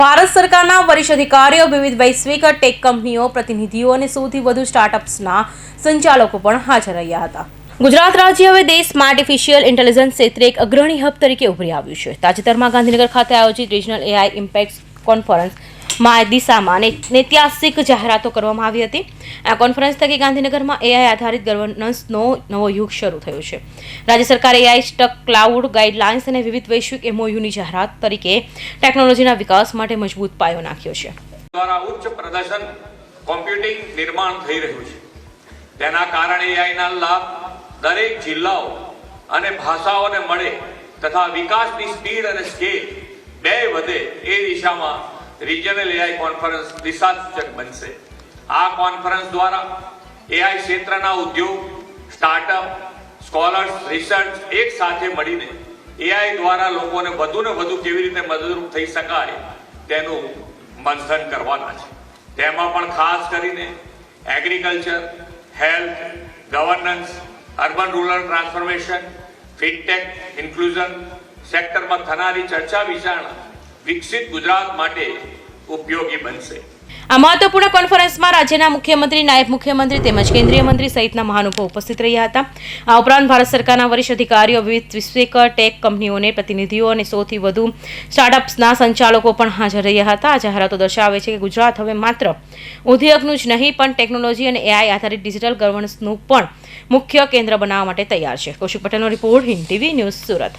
ભારત સરકારના વરિષ્ઠ અધિકારીઓ, વિવિધ વૈશ્વિક ટેક કંપનીઓ, પ્રતિનિધિઓ અને સૌથી વધુ સ્ટાર્ટઅપ્સના સંચાલકો પણ હાજર રહ્યા હતા. ગુજરાત રાજ્ય હવે દેશમાં આર્ટિફિશિયલ ઇન્ટેલિજન્સ ક્ષેત્રે એક અગ્રણી હબ તરીકે ઉભરી આવ્યું છે. તાજેતરમાં ગાંધીનગર ખાતે આયોજિત રિજનલ એઆઈ ઇમ્પેક્ટ કોન્ફરન્સમાં આ દિશામાં ને- ઐતિહાસિક જાહેરાતો કરવામાં આવી હતી. આ કોન્ફરન્સ થકી ગાંધીનગરમાં એઆઈ આધારિત ગવર્નન્સનો નવો યુગ શરૂ થયો છે. રાજ્ય સરકારે એઆઈ સ્ટક ક્લાઉડ ગાઈડલાઇન્સ અને વિવિધ વૈશ્વિક એમઓયુની જાહેરાત તરીકે ટેકનોલોજીના વિકાસ માટે મજબૂત પાયો નાખ્યો છે. દ્વારા ઉચ્ચ પ્રદર્શન કોમ્પ્યુટિંગ નિર્માણ થઈ રહ્યું છે. તેના કારણે એઆઈના લાભ દરેક જિલ્લાઓ અને ભાષાઓને મળે તથા વિકાસની સ્પીડ અને સ્કેલ બે વધે એ દિશામાં રિજનલ એઆઈ કોન્ફરન્સ દિશાસૂચક બનશે. આ કોન્ફરન્સ દ્વારા એઆઈ ક્ષેત્રના ઉદ્યોગ સ્ટાર્ટઅપ સ્કોલર્સ રિસર્ચ એક સાથે મળીને એઆઈ દ્વારા લોકોને વધુ ને વધુ કેવી રીતે મદદરૂપ થઈ શકાય તેનું મંથન કરવાના છે. તેમાં પણ ખાસ કરીને agriculture health governance urban rural transformation fintech inclusion સેક્ટરમાં થનારી ચર્ચા વિચારણા વિકસિત ગુજરાત માટે ઉપયોગી બનશે. આ મહત્વપૂર્ણ કોન્ફરન્સમાં રાજ્યના મુખ્યમંત્રી, નાયબ મુખ્યમંત્રી તેમજ કેન્દ્રીય મંત્રી સહિતના મહાનુભાવો ઉપસ્થિત રહ્યા હતા. આ ઉપરાંત ભારત સરકારના વરિષ્ઠ અધિકારીઓ, વિવિધ વૈશ્વિક ટેક કંપનીઓને, પ્રતિનિધિઓ અને સૌથી વધુ સ્ટાર્ટઅપ્સના સંચાલકો પણ હાજર રહ્યા હતા. આ જાહેરાતો દર્શાવે છે કે ગુજરાત હવે માત્ર ઉદ્યોગનું જ નહીં, પણ ટેકનોલોજી અને એઆઈ આધારિત ડિજિટલ ગવર્નન્સનું પણ મુખ્ય કેન્દ્ર બનાવવા માટે તૈયાર છે. કૌશિક પટેલનો report Hind TV news Surat.